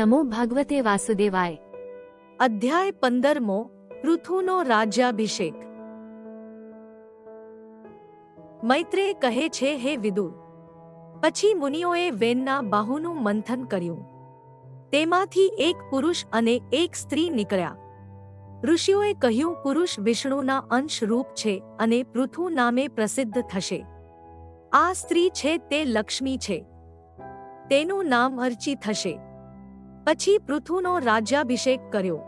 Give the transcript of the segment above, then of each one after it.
નમો ભગવતે વાસુદેવાય અધ્યાય પંદરમો પૃથુનો રાજ્યાભિષેક મૈત્રેય કહે છે હે વિદુર પછી મુનિઓએ વેનના બાહુનું મંથન કર્યું. તેમાંથી એક પુરુષ અને એક સ્ત્રી નીકળ્યા. ઋષિઓએ કહ્યું, પુરુષ વિષ્ણુના અંશ રૂપ છે અને પૃથુ નામે પ્રસિદ્ધ થશે. આ સ્ત્રી છે તે લક્ષ્મી છે. તેનું નામ અર્ચી થશે. પછી પૃથુનો રાજ્યાભિષેક કર્યો.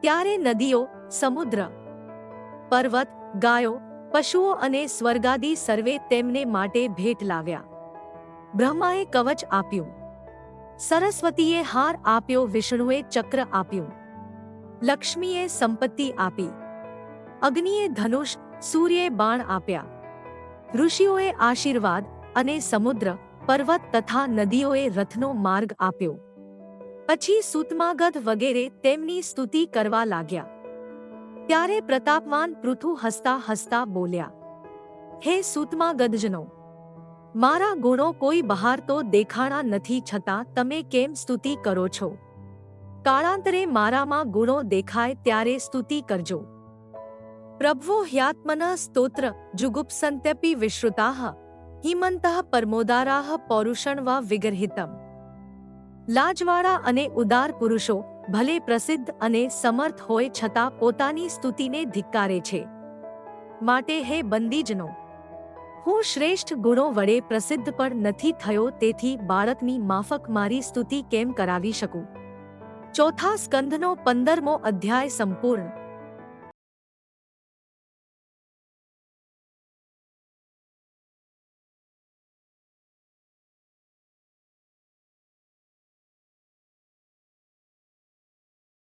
ત્યારે નદીઓ, સમુદ્ર, પર્વત, ગાયો, પશુઓ અને સ્વર્ગાદી સર્વે તેમને માટે ભેટ લાવ્યા બ્રહ્માએ કવચ આપ્યું. સરસ્વતીએ હાર આપ્યો, વિષ્ણુએ ચક્ર આપ્યું. લક્ષ્મીએ સંપત્તિ આપી. અગ્નિએ ધનુષ સૂર્યે બાણ આપ્યા. ઋષિઓએ આશીર્વાદ અને સમુદ્ર, પર્વત તથા નદીઓએ રથનો માર્ગ આપ્યો. પછી સુતમાગધ વગેરે તેમની સ્તુતિ કરવા લાગ્યા. ત્યારે પ્રતાપવાન પૃથુ હસતા હસતા બોલ્યા, હે સુતમાગધજનો, મારા ગુણો કોઈ બહાર તો દેખાણા નથી છતાં તમે કેમ સ્તુતિ કરો છો? કાળાંતરે મારામાં ગુણો દેખાય ત્યારે સ્તુતિ કરજો. પ્રભ્વો હ્યાત્મન સ્તોત્ર જુગુપ્સંત્યપી વિશ્રુતાઃ હિમંતઃ પરમોદારાઃ પૌરુષણ વા વિગર્હિતમ. લાજવાળા અને ઉદાર પુરુષો ભલે પ્રસિદ્ધ અને સમર્થ હોય છતાં પોતાની સ્તુતિને ધિક્કારે છે. માટે હે બંદીજનો, હું શ્રેષ્ઠ ગુણો વડે પ્રસિદ્ધ પણ નથી થયો તેથી બાળકની માફક મારી સ્તુતિ કેમ કરાવી શકું? ચોથા સ્કંધનો પંદરમો અધ્યાય સંપૂર્ણ